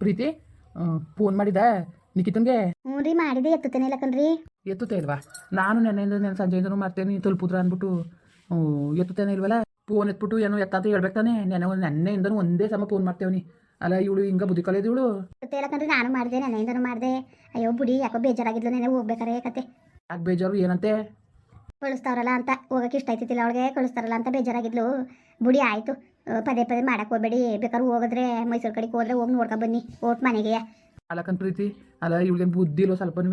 ಪ್ರೀತಿ phone ಮಾಡಿದ ನಿಖಿತನ್ಗೆ? ಹ್ಞೂ ರೀ ಮಾಡಿದೆ ಎತ್ತುತ್ತೇನೆ ಇಲ್ಲ ಕಣ್ರಿ. ಎತ್ತುತ್ತೆ ಇಲ್ವಾ ನಾನು ನೆನ್ನೆಯಿಂದ ನೆನ್ ಸಂಜೆಯಿಂದನೂ ಮಾಡ್ತೇನೆ ತಲುಪುದ್ರ ಅಂದ್ಬಿಟ್ಟು ಎತ್ತುತ್ತೇನೆ ಇಲ್ವಲ್ಲ? ಫೋನ್ ಎತ್ಬಿಟ್ಟು ಏನೋ ಎತ್ತಾತ ಹೇಳ್ಬೇಕು ತಾನೆ? ನೆನೆ ಒಂದು ನೆನ್ನೆಯಿಂದನೂ ಒಂದೇ ಸಮ ಫೋನ್ ಮಾಡ್ತೇವನಿ ಅಲ್ಲ ಇವಳು ಹಿಂಗ ಬುದ್ಧಿ ಕಲಿಯೋದು ಇವಳು? ಎತ್ತುತ್ತೆ ಇಲ್ಲ ಕಣ್ರಿ ನಾನು ಮಾಡಿದೆ ನೆನೆಯಿಂದನೂ ಮಾಡಿದೆ. ಅಯ್ಯೋ ಬುಡಿ ಯಾಕೋ ಬೇಜಾರಾಗಿದ್ಲು ನೆನೆ ಹೋಗ್ಬೇಕಾರೆ ಕತೆ. ಯಾಕೆ ಬೇಜಾರು ಏನಂತೆ? ಕಳಿಸ್ತಾವ್ರಲ್ಲ ಅಂತ ಹೋಗಕ್ಕೆ ಇಷ್ಟ ಆಯ್ತಿತ್ತಿಲ್ಲ ಅವಳಿಗೆ ಕಳಿಸ್ತಾರಲ್ಲ ಅಂತ ಬೇಜಾರಾಗಿದ್ಲು. ಬುಡಿ ಆಯಿತು. ಪದೇ ಪದೇ ಮಾಡಕ್ಕೆ ಹೋಗ್ಬೇಡಿ. ಬೇಕಾದ್ರೆ ಹೋಗಿದ್ರೆ, ಮೈಸೂರು ಕಡೆಗೆ ಹೋದ್ರೆ ಹೋಗಿ ನೋಡ್ಕೊ ಬನ್ನಿ. ಓಟ್ ಮನೆಗೆ. ಅಲ್ಲಕನ್ ಪ್ರೀತಿ. ಅಲ್ಲ ಇವಳಿಗೆ ಬುದ್ಧಿ ಇಲ್ಲ ಸ್ವಲ್ಪನೂ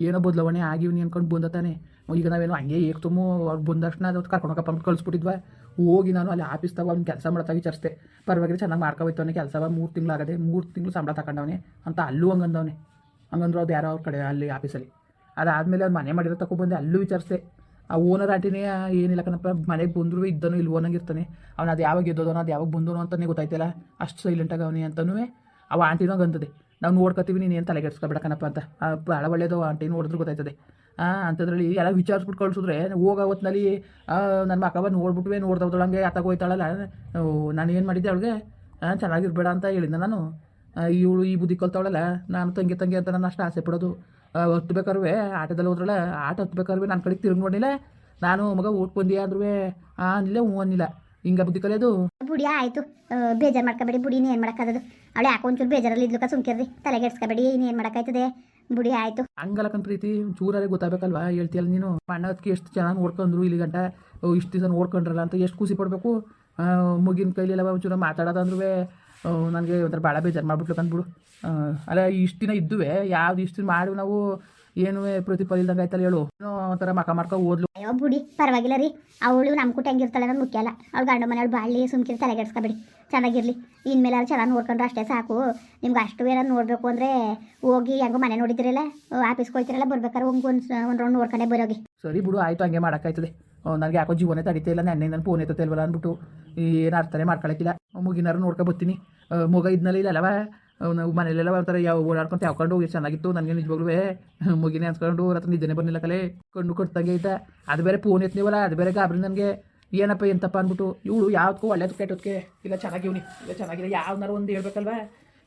ಏನೋ ಬದಲಾವಣೆ ಆಗಿವ್ನಿ ಅನ್ಕೊಂಡು ಬಂದತಾನೆ ಈಗ ನಾವೇನು ಹಂಗೆ ಏಕ್ ತುಂಬ ಅವ್ರು ಬಂದ ತಕ್ಷಣ ಅದು ಕರ್ಕೊಂಡು ಹೋಗಪ್ಪ ಅಂತ ಕಳಿಸ್ಬಿಟ್ಟಿದ್ವ? ಹೋಗಿ ನಾನು ಅಲ್ಲಿ ಆಫೀಸ್ದಾಗ ಅವ್ನು ಕೆಲಸ ಮಾಡ್ತಾ ವಿಚಾರಿಸ್ದೆ ಪರವಾಗಿಲ್ಲ, ಚೆನ್ನಾಗಿ ಮಾಡ್ಕೊಬೋಯ್ತವನೆ ಕೆಲಸ ಮೂರು ತಿಂಗಳು ಆಗದೆ, ಮೂರು ತಿಂಗಳು ಸಂಬಳ ತಗೊಂಡವನೆ ಅಂತ ಅಲ್ಲೂ ಹಂಗಂದವನೆ. ಹಂಗಂದ್ರು ಅದು ಯಾರೋ ಅವ್ರ ಕಡೆ, ಅಲ್ಲಿ ಆಫೀಸಲ್ಲಿ. ಅದಾದಮೇಲೆ ಅವ್ನು ಮನೆ ಮಾಡಿರೋ ತಗೊಬಂದೆ ಅಲ್ಲೂ ವಿಚಾರಿಸ್ದೆ. ಆ ಓನರ್ ಆಂಟಿನೇ ಏನಿಲ್ಲ ಕಣಪ್ಪ, ಮನೆಗೆ ಬಂದರೂ ಇದ್ದನು ಇಲ್ಲಿ ಓನಂಗಿರ್ತಾನೆ ಅವ್ನು ಅದು ಯಾವಾಗ ಎದ್ದೋದನೋ ಅದು ಯಾವಾಗ ಬಂದನೋ ಅಂತಲೇ ಗೊತ್ತಾಯ್ತಿಲ್ಲ. ಅಷ್ಟು ಸೈಲೆಂಟಾಗಿ ಅವನೇ ಅಂತನೂ ಅವ ಆಂಟಿನೋ ಗಂತದೆ ನಾವು ನೋಡ್ಕೊತೀವಿ, ನೀನು ಏನು ತಲೆಗೆಡ್ಸ್ಕೊಬೇಡ ಕಣಪ್ಪ ಅಂತ. ಭಾಳ ಒಳ್ಳೇದು ಆಂಟಿ ನೋಡಿದ್ರು ಗೊತ್ತಾಯ್ತದೆ. ಹಾಂ ಅಂಥದ್ರಲ್ಲಿ ಎಲ್ಲ ವಿಚಾರಿಸ್ಬಿಟ್ಟು ಕಳಿಸಿದ್ರೆ, ಹೋಗೋ ಹೊತ್ನಲ್ಲಿ ನನ್ನ ಮಕ್ಕವ ನೋಡ್ಬಿಟ್ವೆ ಆತಾಗ ಹೋಯ್ತಾಳಲ್ಲ. ನಾನು ಏನು ಮಾಡಿದ್ದೆ ಅವಳಿಗೆ? ಚೆನ್ನಾಗಿರ್ಬೇಡ ಅಂತ ಹೇಳಿದ್ದೆ ನಾನು. ಇವಳು ಈ ಬುದ್ಧಿ ಕಲ್ತವಳಲ್ಲ, ನಾನು ತಂಗಿ ತಂಗಿ ಅಂತ ನಾನು ಅಷ್ಟು ಆಸೆ ಪಡೋದು. ಆ, ಹತ್ಬೇಕಾರುವೆ ಆಟದಲ್ಲಿ ಹೋದ್ರಲ್ಲ ಆಟ ಹತ್ಬೇಕಾರುವೆ ನನ್ನ ಕಡೆಗೆ ತಿರುಗಿ ನೋಡಿಲ್ಲ ನಾನು ಮಗ ಊಟ ಬಂದಿ ಅಂದ್ರೆ ಅನ್ಲಿಲ್ಲ ಹ್ಞೂ ಅನ್ನಿಲ್ಲ ಹಿಂಗ ಬುದ್ಧಿ ಕಲಿಯೋದು. ಬುಡಿ ಆಯ್ತು. ಬೇಜಾರು ಮಾಡ್ಕೋಬೇಡಿ ಬುಡಿ ಏನು ಮಾಡೋಕ್ಕಾಗದು. ಅವಳೆ ಯಾಕೋ ಒಂಚೂರು ಬೇಜಾರಲ್ಲಿ ಇದ್ಲಕ್ಕ ಸುಮ್ಕಿರ್ರಿ. ಏನು ಇನ್ನೇನು ಮಾಡೋಕ್ಕಾಯ್ತದೆ. ಬುಡಿ ಆಯಿತು. ಹಂಗಲ್ಲಕನ್ ಪ್ರೀತಿ ಚೂರಾರೆ ಗೊತ್ತಾಗಬೇಕಲ್ವಾ ಹೇಳ್ತೀಯಲ್ಲ ನೀನು. ಅಣ್ಣ ಅದಕ್ಕೆ ಎಷ್ಟು ಚೆನ್ನಾಗಿ ನೋಡ್ಕೊಂಡ್ರು ಇಲ್ಲಿ ಗಂಟ. ಇಷ್ಟು ದಿವಸ ನೋಡ್ಕೊಂಡ್ರಲ್ಲ ಅಂತ ಎಷ್ಟು ಖುಷಿ ಪಡಬೇಕು. ಮುಗಿನ ಕೈಲಿಲ್ಲ ಒಂಚೂರು ಮಾತಾಡೋದಂದ್ರೂ ನನಗೆ ಒಂಥರ ಭಾಳ ಬೇಜಾರು ಮಾಡ್ಬಿಟ್ಲು ಕಂದ್ಬಿಡು ಆ, ಅಲ್ಲ ಇಷ್ಟು ದಿನ ಇದ್ದುವೆ ಯಾವ್ದು ಇಷ್ಟು ದಿನ ಮಾಡಿ ನಾವು? ಏನು ಪ್ರತಿಫಲ ಇಲ್ದಂಗೆ ಆಯ್ತಲ್ಲ ಹೇಳು. ಒಂಥರ ಮಕ ಮಾಡ್ಕೊ ಓದ್ಲು ಅಯ್ಯೋ ಬುಡಿ ಪರವಾಗಿಲ್ಲ ರೀ. ಅವಳು ನಮ್ಮ ಕೂಟ ಹೆಂಗಿರ್ತಾಳೆ ಅನ್ನೋದು ಮುಖ್ಯ ಅಲ್ಲ. ಅವ್ಳು ಗಂಡ ಮನೆಯವ್ಳು ಬಾಳಿ ಸುಮ್ಕಿರಿ ತಲೆಗೆಡ್ಸ್ಕೊಬೇಡಿ ಚೆನ್ನಾಗಿರ್ಲಿ. ಇನ್ಮೇಲೆ ಅವ್ರು ಚೆನ್ನಾಗಿ ನೋಡ್ಕೊಂಡ್ರೆ ಅಷ್ಟೇ ಸಾಕು. ನಿಮ್ಗೆ ಅಷ್ಟು ಏನೋ ನೋಡಬೇಕು ಅಂದರೆ ಹೋಗಿ ಹೆಂಗೋ ಮನೆ ನೋಡಿದ್ರಲ್ಲ ಆಫೀಸ್ಗೆ ಹೋಗ್ತಿರಲ್ಲ ಬರ್ಬೇಕಾದ್ರೆ ಹೋಗಿ ಒಂದು ಒಂದು ರೌಂಡ್ ನೋಡ್ಕೊಂಡೆ ಬರೋಗಿ. ಸರಿ ಬಿಡು ಆಯಿತು ಹಂಗೆ ಮಾಡೋಕ್ಕಾಯ್ತದೆ ನನಗೆ ಯಾಕೋ ಜೀವನೇ ತಡೀತಾ ಇಲ್ಲ ನೆನ್ನೆ ನನ್ನ ಫೋನ್ ಎತ್ತತ್ತೆ ಇಲ್ವಲ್ಲ ಅಂದ್ಬಿಟ್ಟು. ಏನು ಅರ್ಥನೇ ಮಾಡ್ಕೊಳಕ್ಕಿಲ್ಲ. ಮುಗಿನಾರು ನೋಡ್ಕೊ ಬರ್ತೀನಿ ಮಗ ಇದ್ನಲ್ಲಿ ಇಲ್ಲ ಅಲ್ಲವ ನಾವು ಮನೇಲೆಲ್ಲ ಒಂಥರ ಯಾವ ಓಡಾಡ್ಕೊಂತ ಯಾವ್ಕೊಂಡು ಹೋಗಿ, ಚೆನ್ನಾಗಿತ್ತು ನನಗೆ ನಿಜವಾಗ್ಲೂ ಮುಗಿನೇ ಅನ್ಸ್ಕೊಂಡು ಅವ್ರ ಹತ್ರ ನಿದ್ದೆನೇ ಬಂದಿಲ್ಲ ಕಲೆ. ಕಣ್ಣು ಕೊಡ್ತಂಗೆ ಐತೆ. ಅದು ಬೇರೆ ಫೋನ್ ಎತ್ತೀವಲ್ಲ, ಅದು ಬೇರೆ ಗಾಬರಿ ನನಗೆ. ಏನಪ್ಪ, ಎಂತಪ್ಪ ಅಂದ್ಬಿಟ್ಟು. ಇವಳು ಯಾವ್ದಕ್ಕೂ ಒಳ್ಳೇದು ಕೆಟ್ಟದಕ್ಕೆ ಇಲ್ಲ ಚೆನ್ನಾಗಿವ್ನಿ ಇಲ್ಲ ಚೆನ್ನಾಗಿಲ್ಲ ಯಾವ್ದಾರು ಒಂದು ಹೇಳ್ಬೇಕಲ್ವ?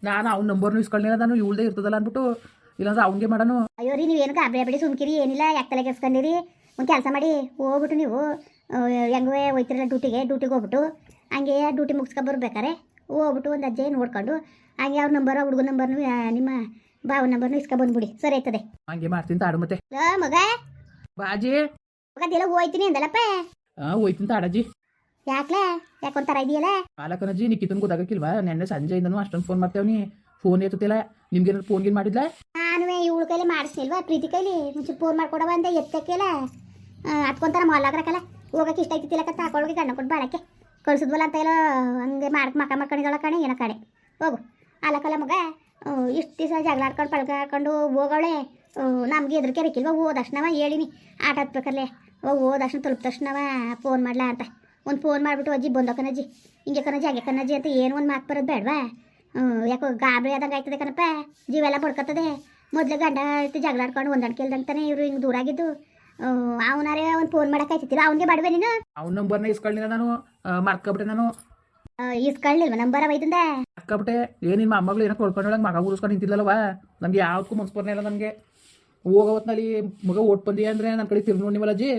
ನಾನು ಅವ್ನ ನಂಬರ್ನು ಇಸ್ಕೊಳ್ಳಿಲ್ಲ ನಾನು ಇವಳದೇ ಇರ್ತದಲ್ಲ ಅಂದ್ಬಿಟ್ಟು. ಇಲ್ಲಾಂದ್ರೆ ಅವ್ನಿಗೆ ಮಾಡೋಣ ಅಯ್ಯೋ ರೀ ನೀವೇನು ಗಾಬರಿ ಬಿಡಿ ಸುಮ್ಕಿರಿ, ಏನಿಲ್ಲ. ಯಾಕೆ ತಲೆಗೆಡ್ಸ್ಕೊಂಡಿರಿ ಒಂದು ಕೆಲಸ ಮಾಡಿ ಹೋಗ್ಬಿಟ್ಟು ನೀವು ಹೆಂಗೆ ಹೋಯ್ತಿರಲ್ಲ ಡ್ಯೂಟಿಗೆ ಡ್ಯೂಟಿಗೆ ಹೋಗ್ಬಿಟ್ಟು ಹಂಗೆ ಡ್ಯೂಟಿ ಮುಗಿಸ್ಕೊ ಬರ್ಬೇಕಾರೆ ಹೋಗ್ಬಿಟ್ಟು ಒಂದು ಅಜ್ಜೆ ನೋಡ್ಕೊಂಡು ಹಂಗೆ ಅವ್ರ ನಂಬರ್ ಹುಡುಗ ನಂಬರ್ನು ನಿಮ್ಮ ಬಾವ ನಂಬರ್ನು ಇಸ್ಕೊ ಬಂದ್ಬಿಡಿ. ಸರಿ ಆಯ್ತದೆ. ಹಂಗೆ ಮಾಡ್ತೀನಿ ತಾಡು ಮತ್ತೆ. ಮಗ! ಬಾಜಿ ಮಗದೆಲ್ಲ ಹೋಯ್ತೀನಿ ಅಂದಲ್ಲಪ್ಪ? ಹಾಂ ಹೋಯ್ತೀನಿ ತಾಡಜ್ಜಿ ಯಾಕ್ಲೆ? ಯಾಕೊಂತಾರ ಇದೆಯಲ್ಲ ಪಾಲಕನಜ್ಜಿ ನಿಖಿತನ್ ಗೊತ್ತಾಗಕ್ಕಿಲ್ವಾ? ನೆನ್ನೆ ಸಂಜೆಯಿಂದನೂ ಅಷ್ಟೊಂದು ಫೋನ್ ಮಾಡ್ತೇವನಿ ಫೋನ್ ಎತ್ತುತ್ತಿಲ್ಲ. ನಿಮ್ಗೇನಾದ್ರು ಫೋನ್ ಗಿನ್ ಮಾಡಿದ್ಲ? ನಾನು ಇವಳ ಕೈಲಿ ಮಾಡಿಸ್ನಿಲ್ವಾ ಪ್ರೀತಿ ಕೈಲಿ? ಮುಂಚೆ ಫೋನ್ ಮಾಡ್ಕೊಡವ ಅಂತ ಎತ್ತಕ್ಕೆಲ್ಲ. ಹತ್ಕೊಂತಾರ ಮಾಲಾಗ್ರಕಲ್ಲ ಹೋಗಕ್ಕೆ ಇಷ್ಟ ಆಯ್ತಿತ್ತಿಲ್ಲ ತಾಕೊಳಗೆ ಗಂಡ ಕೊಟ್ಟು ಬಾಳಕ್ಕೆ. ಕಳ್ಸಿದ್ವಲ್ಲ ಅಂತ ಎಲ್ಲ ಹಂಗೆ ಮಾಡಕ್ಕೆ ಮಕ ಮಾಡ್ಕೊಂಡಿದ್ದಾಳ ಕಣೆ, ಏನೋ ಕಣೆ. ಹೋಗು. ಅಲ್ಲಕ್ಕಲ್ಲ ಮಗ ಇಷ್ಟು ದಿವಸ ಜಗಳ ಆಡ್ಕೊಂಡು ಹಾಕೊಂಡು ಆಡ್ಕೊಂಡು ಹೋಗೋಳೆ ನಮ್ಗೆ ಎದ್ರಿಕೆ ಹೋದ ಹೋದಕ್ಷಣವ ಹೇಳಿನಿ. ಆಟ ಹತ್ಬೇಕಲ್ಲೇ ಹೋದಕ್ಷಣ ತಲುಪ ತಕ್ಷಣವ ಫೋನ್ ಮಾಡ್ಲಾ ಅಂತ. ಒಂದು ಫೋನ್ ಮಾಡಿಬಿಟ್ಟು, ಅಜ್ಜಿ ಬಂದೋ ಕಣಜ್ಜಿ. ಹಿಂಗೆ ಕಣಜ್ಜಿ, ಹಾಗೆ ಕಣಜ್ಜಿ ಅಂತ ಏನು ಒಂದು ಮಾತು ಬರೋದು ಬೇಡವಾ? ಯಾಕೋ ಗಾಬರಿ ಆದಂಗೆ ಆಯ್ತದೆ ಕಣಪ್ಪ. ಜೀವೆಲ್ಲ ಬಡ್ಕತ್ತದೆ. ಮೊದಲು ಗಂಡ ಜಗಳ ಆಡ್ಕೊಂಡು ಹೊಂದಾಣಿಕೆ ಇಲ್ದಂತಾನೆ ಇವರು ಹಿಂಗೆ ದೂರ ಆಗಿದ್ದು ಅವನಾರೇ ಅವ್ನು ಫೋನ್ ಮಾಡೋಕ್ಕಾಯ್ತಿಲ್ಲ ಅವನಿಗೆ ಬಡವೆ ನೀನು? ಅವ್ನ ನಂಬರ್ನ ಇಸ್ಕೊಳ್ಳಿಲ್ಲ ನಾನು ಮರ್ಕೊಬಿಟ್ಟೆ ನಾನು. ಇಸ್ಕೊಳ್ಳಿಲ್ವ ನಂಬರ್ ಅವೈದಿಂದ ಅಕ್ಕಬಿಟ್ಟೆ ಏನು ನಿಮ್ಮ ಅಮ್ಮಗಳು ಏನೋ ಕೊಳ್ಕೊಂಡೊಳಗೆ ಮಗ ಉಳಿಸ್ಕೊಂಡು ನಿಂತಿಲ್ಲಲ್ವಾ ನಮ್ಗೆ ಯಾವ್ದಕ್ಕೂ ಮನ್ಸು ಬರ್ನೇ ಇಲ್ಲ ನನಗೆ ಹೋಗೋ ಹೊತ್ನಲ್ಲಿ ಮಗ ಓಟ್ ಬಂದಿ ಅಂದ್ರೆ ನನ್ನ ಕಡೆ ತಿರ್ಗಿ ನೋಡಿವಲ್ಲ ಅಜ್ಜಿ.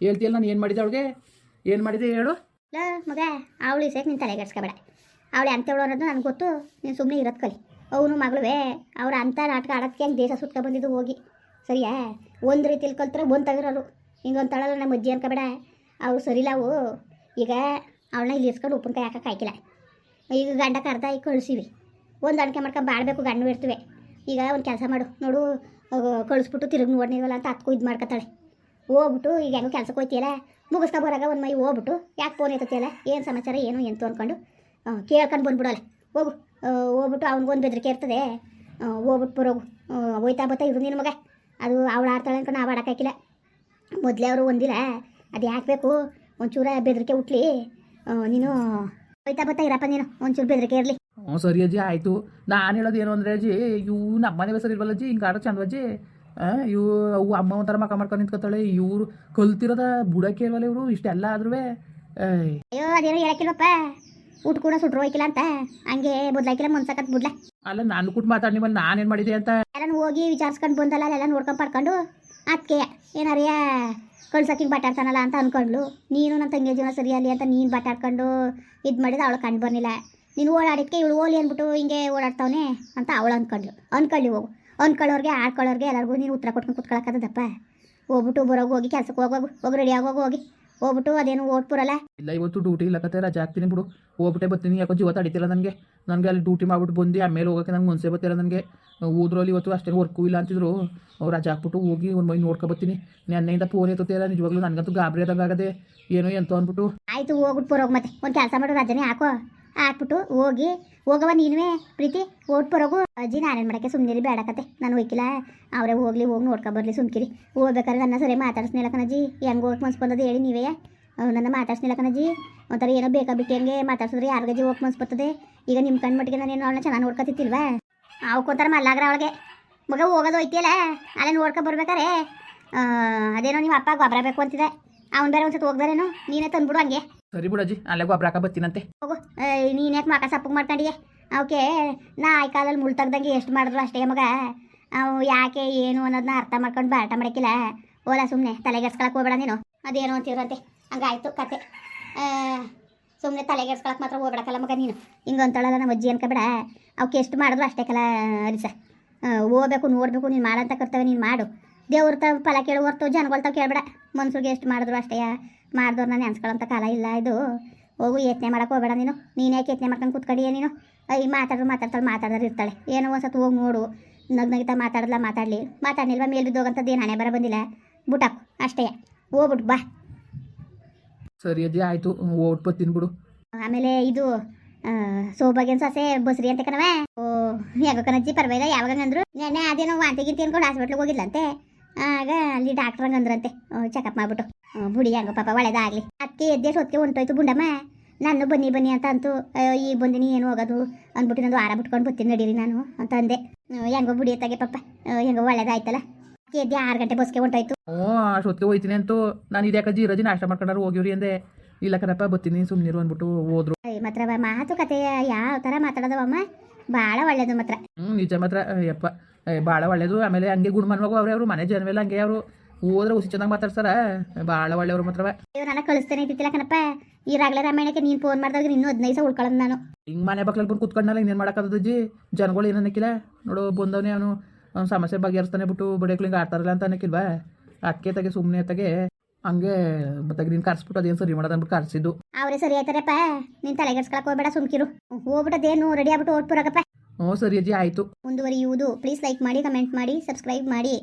ಹೇಳ್ತೀಯಲ್ಲ ನಾನು ಏನು ಮಾಡಿದೆ ಅವಳಿಗೆ? ಏನು ಮಾಡಿದೆ ಹೇಳು. ಲೋ ಮಗ ಅವಳು ಇಸಕ್ಕೆ ನೀನು ತಲೆಗೆಡ್ಸ್ಕೊಬೇಡ ಅವಳು ಅಂತೇಳು ಅನ್ನೋದು ನನಗೆ ಗೊತ್ತು. ನೀನು ಸುಮ್ಮನೆ ಇರೋದು ಕಲಿ. ಅವನು ಮಗಳುವೆ. ಅವ್ರ ಅಂಥ ನಾಟಕ ಆಡೋದಕ್ಕೆ ಹೆಂಗೆ ದೇಶ ಸುತ್ತ ಬಂದಿದ್ದು ಹೋಗಿ. ಸರಿಯಾ? ಒಂದು ರೀತಿಯಲ್ಲಿ ಕಲ್ತ್ರೆ ಒಂದು ತಗಿರೋರು. ಹಿಂಗೊಂದು ತಳಲ್ಲ ನಮ್ಮ ಅಜ್ಜಿ ಅನ್ಕೋಬೇಡ. ಅವು. ಸರಿಲಾವು ಈಗ ಅವಳನ್ನ ಇಲ್ಲಿ ಇಸ್ಕೊಂಡು ಉಪ್ಪಿನಕಾಯಿ ಹಾಕಕ್ಕೆ ಹಾಕಿಲ್ಲ. ಈಗ ಗಂಡ ಕರ್ದ ಈಗ ಕಳಿಸಿವಿ. ಒಂದು ಅಡಿಕೆ ಮಾಡ್ಕೊಂಡು ಬಾಳ್ಬೇಕು ಗಂಡು ಇರ್ತೀವಿ. ಈಗ ಒಂದು ಕೆಲಸ ಮಾಡು. ನೋಡು ಕಳಿಸ್ಬಿಟ್ಟು ತಿರುಗಿ ನೋಡ್ನಿವಲ್ಲ ಅಂತ ಹತ್ಕೊ ಇದು ಮಾಡ್ಕೊತಾಳೆ. ಹೋಗ್ಬಿಟ್ಟು ಈಗ ಹೆಂಗೋ ಕೆಲಸಕ್ಕೆ ಹೋಯ್ತಿಯಲ್ಲ? ಮುಗಿಸ್ಕೊ ಬರಾಗ ಒಂದು ಮೈ ಹೋಗ್ಬಿಟ್ಟು ಯಾಕೆ ಫೋನ್ ಎತ್ತತಿಯಲ್ಲ ಏನು ಸಮಾಚಾರ, ಏನು ಎಂತು ಅಂದ್ಕೊಂಡು ಕೇಳ್ಕೊಂಡು ಬಂದ್ಬಿಡೋಲ್ಲ ಹೋಗು. ಹೋಗ್ಬಿಟ್ಟು ಅವ್ನಿಗೊಂದು ಬೆದರಿಕೆ ಇರ್ತದೆ. ಹೋಗ್ಬಿಟ್ಟು ಬರೋಗು. ಹೋಯ್ತಾ ಬತ್ತಾ ಇರು ನಿನ್ನ ಮಗ. ಅದು ಅವಳು ಆಡ್ತಾಳೆ ಅನ್ಕೊಂಡು ನಾವು ಆಡೋಕ್ಕಾಗಿಲ್ಲ ಮೊದಲೇ ಅವರು ಒಂದಿಲ್ಲ. ಅದು ಯಾಕೆ ಬೇಕು? ಒಂಚೂರ ಬೆದರಿಕೆ ಹುಟ್ಲಿ. ನೀನು ಹೋಯ್ತಾ ಬತ್ತಾ ಇರಪ್ಪ ನೀನು. ಒಂಚೂರು ಬೆದರಿಕೆ ಇರಲಿ. ಹ್ಞೂ ಸರಿ ಅಜ್ಜಿ ಆಯಿತು. ನಾನು ಹೇಳೋದು ಏನು ಅಂದರೆ ಅಜ್ಜಿ ಇವು ನಮ್ಮ ಮನೆ ಸರಿ ಇಲ್ವಲ್ಲ ಅಜ್ಜಿ ಹಿಂಗೆ ಆಡೋ ಚಂದ ಅಜ್ಜಿ? ಇವು ಅವು ಅಮ್ಮ ಒಂಥರ ಮಕ ಮಾಡ್ಕೊಂಡು ನಿಂತ್ಕೊತಾಳೆ. ಇವರು ಕಲ್ತಿರೋದ ಬುಡಕ್ಕೆ ಇಲ್ವಲ್ಲ ಇವರು? ಇಷ್ಟೆಲ್ಲ ಆದ್ರೂ ಅಯ್ಯೋ ಅದೇನೋ ಹೇಳಕ್ಕಿಲ್ವಪ್ಪ. ಊಟ ಕೂಡ ಸುಟ್ರು ಹೋಯ್ಕಿಲ್ಲ ಅಂತ. ಹಂಗೆ ಬುದ್ಲಾಕಿಲ್ಲ ಮುನ್ಸಕತ್ ಬುದ್ಲ. ಅಲ್ಲ ನಾನು ಕೂಟ್ ಮಾತಾಡಿ ಬಂದು ನಾನೇನು ಮಾಡಿದೆ ಅಂತ? ಎಲ್ಲಾನು ಹೋಗಿ ವಿಚಾರಿಸ್ಕೊಂಡು ಬಂದಲ್ಲ ಅಲ್ಲೆಲ್ಲ ನೋಡ್ಕೊಂಡು ಪಡ್ಕೊಂಡು ಅದಕ್ಕೆ ಏನಾರಿಯ ಕಳ್ಸಕ್ಕಿಂಗೆ ಬಟಾಡ್ತಾನಲ್ಲ ಅಂತ ಅನ್ಕೊಂಡ್ಲು. ನೀನು ನನ್ನ ತಂಗಿ ಜೀವನ ಸರಿಯಲ್ಲಿ ಅಂತ ನೀನು ಬಟಾಡ್ಕೊಂಡು ಇದು ಮಾಡಿದ ಅವಳು ಕಂಡು ಬಂದಿಲ್ಲ ನೀನು ಓಡಾಡಿದ್ಕೆ ಇವಳು ಓಲಿ ಅಂದ್ಬಿಟ್ಟು ಹಿಂಗೆ ಓಡಾಡ್ತಾವನೆ ಅಂತ ಅವಳು ಅನ್ಕೊಂಡ್ಲು. ಅನ್ಕೊಳ್ಳಿ ಹೋಗು. ಅನ್ಕೊಳ್ಳೋರಿಗೆ ಆಡ್ಕೊಳ್ಳೋರ್ಗೆ ಎಲ್ಲರಿಗೂ ನೀನು ಉತ್ತರ ಕೊಟ್ಕೊಂಡು ಕುತ್ಕೊಳಕ್ಕದಪ್ಪ ಹೋಗ್ಬಿಟ್ಟು ಬರೋಗಿ ಹೋಗಿ ಕೆಲ್ಸಕ್ಕೆ ಹೋಗೋಗು ಹೋಗಿ ರೆಡಿ ಆಗೋಗಿ ಹೋಗಿ. ಹೋಗ್ಬಿಟ್ಟು ಅದೇನು ಓಟ್ಪುರಲ್ಲ ಇಲ್ಲ ಇವತ್ತು ಡ್ಯೂಟಿ ಇಲ್ಲ ಕತೆ ರಜೆ ಹಾಕ್ತೀನಿ ಬಿಡು. ಹೋಗ್ಬಿಟ್ಟೆ ಬರ್ತೀನಿ ಯಾಕೋ ಜೀವ ತಡಿತಿಲ್ಲ ನನಗೆ. ನನಗೆ ಅಲ್ಲಿ ಡ್ಯೂಟಿ ಮಾಡ್ಬಿಟ್ಟು ಬಂದು ಆಮೇಲೆ ಹೋಗೋಕೆ ನಂಗೆ ಮುನ್ಸೆ ಬರ್ತಿಲ್ಲ ನನಗೆ. ಊದ್ರಲ್ಲಿ ಇವತ್ತು ಅಷ್ಟೇ ವರ್ಕು ಇಲ್ಲ ಅಂತಿದ್ರು. ಅವ್ರು ರಜೆ ಹಾಕ್ಬಿಟ್ಟು ಹೋಗಿ ಒಂದು ಮೈ ನೋಡ್ಕೊ ಬರ್ತೀನಿ. ನೆನ್ನೆಯಿಂದ ಫೋನ್ ಎತ್ತುತ್ತಿಲ್ಲ ನಿಜವಾಗ್ಲೂ ನನಗಂತೂ ಗಾಬರಿ ಆದಂಗೆ ಆಗದೆ ಏನೋ ಎಂತ ಅಂದ್ಬಿಟ್ಟು. ಆಯ್ತು ಹೋಗ್ಬಿಟ್ಟು ಬರೋಗು ಮತ್ತೆ. ಒಂದು ಕೆಲಸ ಮಾಡೋ ರಜನೆ ಹಾಕೋ. ಹಾಕ್ಬಿಟ್ಟು ಹೋಗಿ ಹೋಗವ ನೀನೇ ಪ್ರೀತಿ. ಓಟ್ ಬರೋಗು ಅಜ್ಜಿ ನಾನೇನು ಮಾಡೋಕ್ಕೆ ಸುಮ್ಮನಿರಿ ಬೇಡಕತ್ತೆ ನಾನು ಹೋಯ್ಕಿಲ್ಲ. ಅವರೇ ಹೋಗ್ಲಿ, ಹೋಗಿ ನೋಡ್ಕೊ ಬರ್ಲಿ, ಸುಮ್ಕಿರಿ. ಹೋಗ್ಬೇಕಾದ್ರೆ ನನ್ನ ಸರಿ ಮಾತಾಡ್ಸ್ನಿಲ್ಲ ಕಣಜ್ಜಿ. ಹೆಂಗೆ ಹೋಗಿ ಮನ್ಸು ಹೇಳಿ ನೀವೇ. ನನ್ನ ಮಾತಾಡ್ಸ್ನಿಲ್ಲ ಕಣಜ್ಜಿ. ಒಂಥರ ಏನೋ ಬೇಕಾ ಬಿಟ್ಟು ಹೆಂಗೆ ಮಾತಾಡ್ಸಿದ್ರೆ ಯಾರಿಗಜ್ಜಿ ಹೋಗಿ ಮನ್ಸು ಬರ್ತದೆ ಈಗ ನಿಮ್ಮ ಕಣ್ಣು ಮಟ್ಟಿಗೆ ನಾನೇನು ಅವಳನ್ನ ಚೆನ್ನಾಗಿ ನೋಡ್ಕೊತಿತ್ತಿಲ್ವಾ ಅವಕ್ಕೊಂಥರ ಮಲ್ಲಾಗ್ರ ಅವಳಿಗೆ. ಮಗ ಹೋಗೋದು ಹೋಯ್ತಿಯಲ್ಲ? ಅಲ್ಲೇ ನೋಡ್ಕೊ ಬರ್ಬೇಕಾರೆ. ಅದೇನೋ ನಿಮ್ಮ ಅಪ್ಪ ಗೊಬ್ಬರ ಬೇಕು ಅಂತಿದೆ. ಅವ್ನು ಬೇರೆ ಒಂದ್ಸತಿ ಹೋಗ್ದಾರೇನು? ನೀನೇ ತಂದ್ಬಿಡು ಹಂಗೆ. ಸರಿ ಬಿಡಜ್ಜಿ ಅಲ್ಲೇ ಗೊಬ್ಬರ ಹಾಕ ಬರ್ತೀನಂತೆ. ಹೋಗು. ನೀನು ಯಾಕೆ ಮಾಕ ಸಪ್ಪಗೆ ಮಾಡ್ಕೊಂಡಿಗೆ ಅವಕ್ಕೆ ನಾ ಕಾಲಲ್ಲಿ ಮುಳ್ ತೆಗ್ದಂಗೆ ಎಷ್ಟು ಮಾಡಿದ್ರು ಅಷ್ಟೇ ಮಗ. ಅವು ಯಾಕೆ, ಏನು ಅನ್ನೋದನ್ನ ಅರ್ಥ ಮಾಡ್ಕೊಂಡು ಬಾಟ ಮಾಡಕ್ಕಿಲ್ಲ ಓಲಾ ಸುಮ್ಮನೆ ತಲೆಗೆಡ್ಸ್ಕೊಳಕ್ಕೆ ಹೋಗ್ಬೇಡ ನೀನು. ಅದೇನು ಅಂತೀವ್ರಂತೆ ಹಂಗಾಯ್ತು ಕತೆ. ಸುಮ್ಮನೆ ತಲೆಗೆಡ್ಸ್ಕೊಳಕ್ಕೆ ಮಾತ್ರ ಹೋಗ್ಬೇಡಕ್ಕಲ್ಲ ಮಗ ನೀನು. ಹಿಂಗೆ ಅಂತಳಲ್ಲ ನಮ್ಮ ಅಜ್ಜಿ ಅನ್ಕೊಬೇಡ ಅವಕ್ಕೆ ಎಷ್ಟು ಮಾಡಿದ್ರು ಅಷ್ಟೇ ಕಲ ಅರಿಸ ಹೋಗ್ಬೇಕು ನೋಡಬೇಕು, ನೀನು ಮಾಡಂತ ಕರ್ತವೆ ನೀನು ಮಾಡು. ದೇವ್ರ ತ ಫಲ ಕೇಳು ಹೊರ್ತು ಜನಗಳ ತಾವು ಕೇಳಬೇಡ. ಮನ್ಸಿಗೆ ಎಷ್ಟು ಮಾಡಿದ್ರು ಅಷ್ಟೇ. ಮಾಡಿದವ್ರನ್ನ ನೆನ್ಸ್ಕೊಳ್ಳೋಂಥ ಕಾಲ ಇಲ್ಲ ಇದು. ಹೋಗು ಯತ್ನೆ ಮಾಡೋಕೆ ಹೋಗಬೇಡ ನೀನು. ನೀನು ಯಾಕೆ ಯತ್ನೆ ಮಾಡ್ಕೊಂಡು ಕೂತ್ಕಡಿಯೇ ನೀನು? ಈ ಮಾತಾಡ್ರು ಮಾತಾಡ್ತಾಳೆ ಮಾತಾಡೋರು ಇರ್ತಾಳೆ. ಏನೋ ಒಂದ್ಸತಿ ಹೋಗಿ ನೋಡು. ನಗ್ ನಗಿತಾ ಮಾತಾಡಲ್ಲ ಮಾತಾಡಲಿ. ಮಾತಾಡಲಿಲ್ವ ಮೇಲೆ ಬಿದ್ದೋಗಂಥದ್ದು ಏನು ಹಣೆ ಬರ ಬಂದಿಲ್ಲ. ಬುಟಾಕು ಅಷ್ಟೇ. ಹೋಗ್ಬಿಟ್ಟು ಬಾ. ಸರಿ ಅಜ್ಜಿ ಆಯಿತು. ತಿನ್ಬಿಡು. ಆಮೇಲೆ ಇದು ಆ, ಸೌಭಾಗ್ಯನ್ ಸೊಸೆ ಬಸ್ರಿ ಅಂತ ಕಣವೆ ಓ ಯಾವಾಗ ಕಣಜ್ಜಿ ಪರವಾಗಿಲ್ಲ. ಯಾವಾಗ ಅಂದ್ರು ನೆನ್ನೆ ಅದೇನೋ ವಾಂತಿ ಗಿಂತಿ ಅನ್ಕೊಂಡು ಹಾಸ್ಪಿಟ್ಲಿಗೆ ಹೋಗಿದ್ಲಂತೆ. ಆಗ ಅಲ್ಲಿ ಡಾಕ್ಟರ್ ಹಂಗಂದ್ರಂತೆ ಚೆಕಪ್ ಮಾಡ್ಬಿಟ್ಟು. ಹಂಗ ಪಾಪ ಒಳ್ಳೇದಾಗ್ಲಿ. ಅಕ್ಕಿ ಎದ್ದೆ ಸೊತ್ತಿಗೆ ಹೊಂಟೋಯ್ತು ಬುಂಡಮ್ಮ ನಾನು ಬನ್ನಿ ಬನ್ನಿ ಅಂತ ಅಂತೂ ಅಯ್ಯೋ ಈಗ ಬಂದಿನಿ ಏನು ಹೋಗೋದು ಅಂದ್ಬಿಟ್ಟು ನಂದು ಆರ ಬಿಟ್ಕೊಂಡು ಬರ್ತೀನಿ ನಡೀರಿ ನಾನು ಅಂತ ಅಂದೆ. ಹೆಂಗೋ ಬುಡಿ ಎತ್ತಾಗೆ ಪಾಪ. ಹೆಂಗೋ ಒಳ್ಳೇದಾಯ್ತಲ್ಲ. ಎದ್ದೆ ಆರು ಗಂಟೆ ಬಸ್ಗೆ ಹೊಂಟೋಯ್ತು. ಹ್ಞೂ ಅಷ್ಟೊತ್ತಿಗೆ ಹೋಯ್ತೀನಿ ಅಂತೂ. ನಾನು ಇದ್ಯಾಕಜ್ಜಿ ಇರೋದಿ ನಾಷ್ಟ ಮಾಡ್ಕೊಂಡಾರು ಹೋಗಿವ್ರಿ ಅಂದೆ. ಇಲ್ಲ ಕಣಪ್ಪ ಬರ್ತೀನಿ ಸುಮ್ಮನಿರು ಅಂದ್ಬಿಟ್ಟು ಹೋದ್ರು. ಮಾತ್ರ ಮಾತುಕತೆ ಯಾವ ಥರ ಮಾತಾಡೋದವಮ್ಮ? ಭಾಳ ಒಳ್ಳೇದು ಮಾತ್ರ. ಹ್ಞೂ ನಿಜ ಮಾತ್ರ. ಯಪ್ಪ. ಭಾಳ ಒಳ್ಳೇದು. ಆಮೇಲೆ ಹಂಗೆ ಗುಣಮನ್ವಾಗ ಅವ್ರೆ ಅವರು ಮನೆ ಜನವೆಲ್ಲ ಹಂಗೆ ಅವರು. ಹೋದ್ರೆ ಹುಸಿ ಚೆನ್ನಾಗಿ ಮಾತಾಡ್ಸಾರ? ಭಾಳ ಒಳ್ಳೆಯವ್ರು ಮಾತ್ರವ. ನನಗೆ ನಾನು ಕಳಿಸ್ತೇನೆ ಇದ್ದಿಲ್ಲ ಕಣಪ್ಪ. ಈರಾಗಲೇ ರಾಮಾಯಣಕ್ಕೆ ನೀನು ಫೋನ್ ಮಾಡಿದಾಗ ಇನ್ನೂ ಹದಿನೈದು ಸಾವಿರ ಉಳ್ಕೊಳ್ಳೋದು ನಾನು. ಹಿಂಗೆ ಮನೆ ಬಾಗ್ಲಲ್ಲಿ ಬಂದು ಕುತ್ಕೊಂಡಲ್ಲ ಇನ್ನೇನು ಮಾಡೋಕ್ಕಾಗದಜ್ಜಿ ಜನಗಳು ಏನು ಅನ್ನಕ್ಕಿಲ್ಲ ನೋಡು ಬಂದವನೇ ಅವನು. ಅವ್ನು ಸಮಸ್ಯೆ ಬಗೆಹರಿಸ್ತಾನೆ ಬಿಟ್ಟು ಬಡಿಯಕ್ಲು ಹಿಂಗೆ ಆಡ್ತಾರಲ್ಲ ಅಂತ ಅನ್ನಕ್ಕಿಲ್ವಾ ಅದಕ್ಕೆ ತಗೆ ಸುಮ್ಮನೆ ತಗೆ. ಹಂಗೆ ಮತ್ತೆ ನೀನು ಕರ್ಸ್ಬಿಟ್ಟು ಅದೇನು ಸರಿ ಮಾಡೋದು ಅಂದ್ಬಿಟ್ಟು ಕರ್ಸಿದ್ದು. ಅವರೇ ಸರಿ ಆಯ್ತಾರಪ್ಪ. ನೀನು ತಲೆಗೆಡ್ಸ್ಕೊಳಕ್ ಹೋಗ್ಬೇಡ ಸುಮ್ಕಿರು. ಹೋಗ್ಬಿಟ್ಟದೇನು ರೆಡಿ ಆಗ್ಬಿಟ್ಟು ಓಟ್ಬಿಡಕಪ್ಪ ಹ್ಞೂ ಸರಿ ಅಜ್ಜಿ ಆಯಿತು. ಮುಂದುವರಿಯುವುದು. ಪ್ಲೀಸ್ ಲೈಕ್ ಮಾಡಿ ಕಮೆಂಟ್ ಮಾಡಿ ಸಬ್ಸ್ಕ್ರೈಬ್ ಮಾಡಿ.